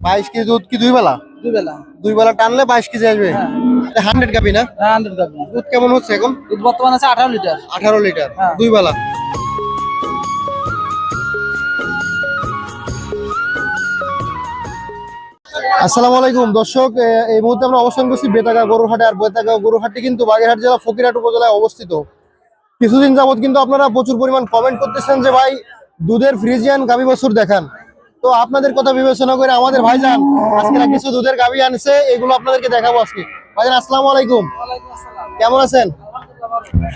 বাইশ কেজি দুধ কি দুই বেলা? দুই বেলা দুই বেলা টানলে বাইশ কেজি আসবে? হ্যাঁ। হান্ড্রেড গাবি না? হান্ড্রেড গাভি দুধ কেমন হচ্ছে এখন? দুধ বর্তমানে আছে আঠারো লিটার। আঠারো লিটার হ্যাঁ। দুই বেলা। আসসালামু আলাইকুম। দর্শক এই মুহূর্তে আমরা অবস্থান করছি বেতাগা গরুরহাটে আর বেতাগা গরুরহাটটি কিন্তু বাগেরহাট জেলা ফকিরহাট উপজেলায় অবস্থিত। কিছুদিন যাবত কিন্তু আপনারা প্রচুর পরিমাণ কমেন্ট করতেছেন যে ভাই দুধের ফ্রিজিয়ান গাভী বছর দেখান। তো আপনাদের কথা বিবেচনা করে আমাদের ভাইজান আজকে না কিছু দুধের গাভী আনছে এগুলো আপনাদেরকে দেখাবো আজকে। ভাইজান আসসালামু আলাইকুম। কেমন আছেন?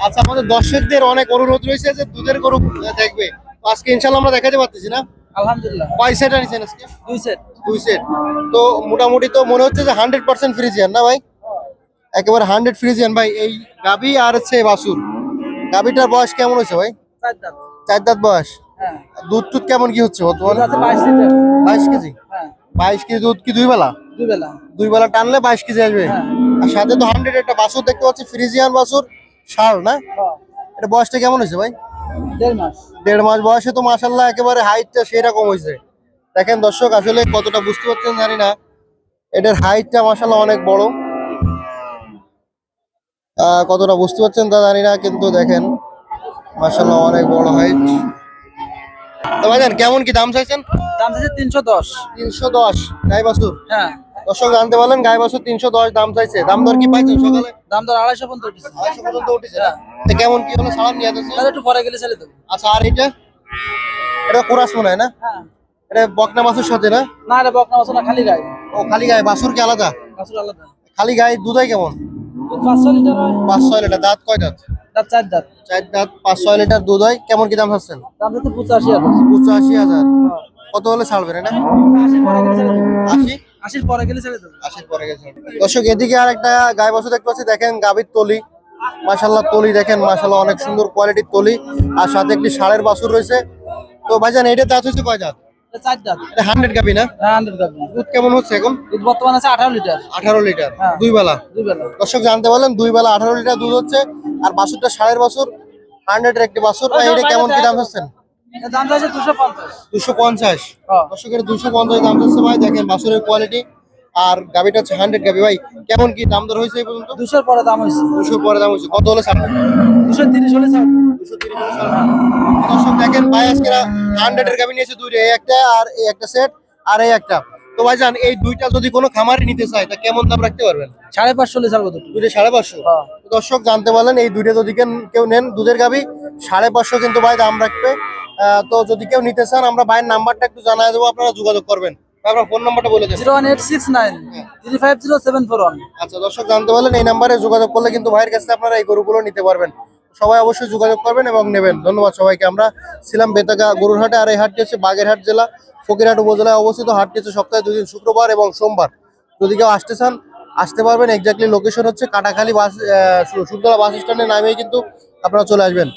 আচ্ছা আমাদের দর্শকদের অনেক অনুরোধ রয়েছে যে দুধের গরু দেখবে। আজকে ইনশাল্লাহ আমরা দেখাতে পারতেছি না? আলহামদুলিল্লাহ। কয় সেট আনিছেন আজকে? দুই সেট দুই সেট তো মোটামুটি তো মনে হচ্ছে যে হান্ড্রেড পার্সেন্ট ফ্রিজিয়ান না ভাই? একেবারে হান্ড্রেড ফ্রিজিয়ান ভাই এই গাবি আর হচ্ছে বাসুর গাবিটার বয়স কেমন হয়েছে ভাই? চার দাঁত। চার দাঁত বয়স। দুধ টুধ কেমন কি হচ্ছে বর্তমানে? বাইশ কেজি? হ্যাঁ। বাইশ কেজি দুধ কি দুই বেলা? দুই বেলা দুই বেলা টানলে বাইশ কেজি আসবে? হ্যাঁ। আর সাথে তো হান্ড্রেড একটা বাসুর দেখতে পাচ্ছি ফ্রিজিয়ান বাসুর শাল না? হ্যাঁ। এটা বয়সটা কেমন হয়েছে ভাই? দেড় মাস। দেড় মাস বয়সে তো মাসাল্লাহ একেবারে হাইটটা সেই রকম হয়েছে। দেখেন দর্শক আসলে কতটা বুঝতে পারছেন জানি না। এটার হাইটটা মাসাল্লাহ অনেক বড়। আহ, কতটা বুঝতে পারছেন তা জানি না কিন্তু দেখেন মাসাল্লাহ অনেক বড় হাইট তো ভাইজান কেমন কি দাম চাইছেন? দাম আছে তিনশো দশ। তিনশো দশ গাই বাছুর হ্যাঁ। দর্শক জানতে পারলেন গাই বাছুর তিনশো দশ দাম চাইছে। দাম দর কি পাইছেন সকালে? দাম দর আড়াইশো পর্যন্ত উঠেছে। আড়াইশো পর্যন্ত উঠেছে? তো কেমন কি হলো? সালাম নিয়ে তাহলে একটু পরে গেলে ছেড়ে দেবো। আচ্ছা আর এটা? এটা কোরাস মনে হয় না? হ্যাঁ। এটা বকনা মাছের সাথে না? না রে বকনা বসো না খালি গায়ে ও খালি গায়ে বাছুর কি আলাদা? আসলে আলাদা। খালি গায়ে দুধাই কেমন? দুধ পাঁচশো লিটার হয়। পাঁচ ছয় লিটার। দাঁত কয় দাঁত? দাঁত চার দাঁত। চার দাঁত পাঁচ ছয় লিটার দুধ হয় কেমন কি দাম পঁচাশি হাজার। পঁচাশি হাজার। কত হলে ছাড়বেন না? আশির পরে গেলে ছেড়ে আশি? আশির পরে গেলে ছেড়ে দেবো। আশির পরে গেছে দর্শক এদিকে আর একটা গায়ে বছর দেখতে পাচ্ছি দেখেন গাভীর তলি। মাশাল্লাহ তলি দেখেন মাশাল্লাহ অনেক সুন্দর কোয়ালিটির তলি। আর সাথে একটি ষাঁড়ের বাছুর রয়েছে। তো ভাইজান এটা দাঁত হচ্ছে কয় দাঁত? চার দাঁত। এটা হান্ড্রেড না? হান্ড্রেড গাভি। দুধ কেমন হচ্ছে এখন? দুধ বর্তমানে আছে আঠারো লিটার। আঠারো লিটার হ্যাঁ। দুই বেলা। দুই বেলা। দর্শক জানতে পারলেন দুই বেলা আঠারো লিটার দুধ হচ্ছে। আর বাছুরটা সাড়ে বাছুর হান্ড্রেড একটি বাছুর। এটা কেমন কি দাম হচ্ছেন? দাম চাইছে দুশো পঞ্চাশ। দুশো পঞ্চাশ। হ্যাঁ। দর্শকের দুশো পঞ্চাশ দাম হচ্ছে ভাই দেখেন বাছুরের কোয়ালিটি আর গাবিটা হচ্ছে হান্ড্রেড গাবি ভাই কেমন কি দাম দর হয়েছে এই পর্যন্ত? দুশোর পরে দাম হয়েছে। পরে দাম হয়েছে। কত হলে ছাড়বেন দুশো তিরিশ হলে ছাড়। দুশো তিরিশ হলে ছাড়বেন দর্শক দেখেন ভাই আজকে হান্ড্রেড এর গাবি নিয়েছে দুইটা এই একটা আর এই একটা সেট আর এই একটা। তো ভাই জান এই দুইটা যদি কোনো খামারি নিতে চায় তা কেমন দাম রাখতে পারবেন? সাড়ে পাঁচশো হলে ছাড়বো দুইটা সাড়ে পাঁচশো? হ্যাঁ। দর্শক জানতে পারলেন এই দুইটা যদি কেউ নেন দুধের গাবি সাড়ে পাঁচশো কিন্তু ভাই দাম রাখবে। তো যদি কেউ নিতে চান আমরা ভাইয়ের নাম্বারটা একটু জানাই দেবো আপনারা যোগাযোগ করবেন। আপনার ফোন নাম্বারটা বলে দেন। Zero one eight six nine three five zero seven four one. আচ্ছা দর্শক জানতে পারলেন এই নাম্বারে যোগাযোগ করলে কিন্তু ভাইয়ের কাছে আপনারা এই গরুগুলো নিতে পারবেন। সবাই অবশ্যই যোগাযোগ করবেন এবং নেবেন। ধন্যবাদ সবাইকে। আমরা ছিলাম বেতাগা গরুরহাটে, আর এই হাটটি হচ্ছে বাগেরহাট জেলা। ফকিরহাট উপজেলায় অবস্থিত হাটটি হচ্ছে সপ্তাহে দুদিন শুক্রবার এবং সোমবার। যদি কেউ আসতে চান, আসতে পারবেন। এক্স্যাক্টলি লোকেশন হচ্ছে কাটাখালী বাস সুরতলা বাস স্ট্যান্ডে নামেই কিন্তু আপনারা চলে আসবেন।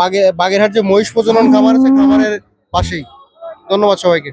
বাগে, বাগেরহাট যে মহিষ প্রজনন খামার আছে, খামারের পাশেই। ধন্যবাদ সবাইকে।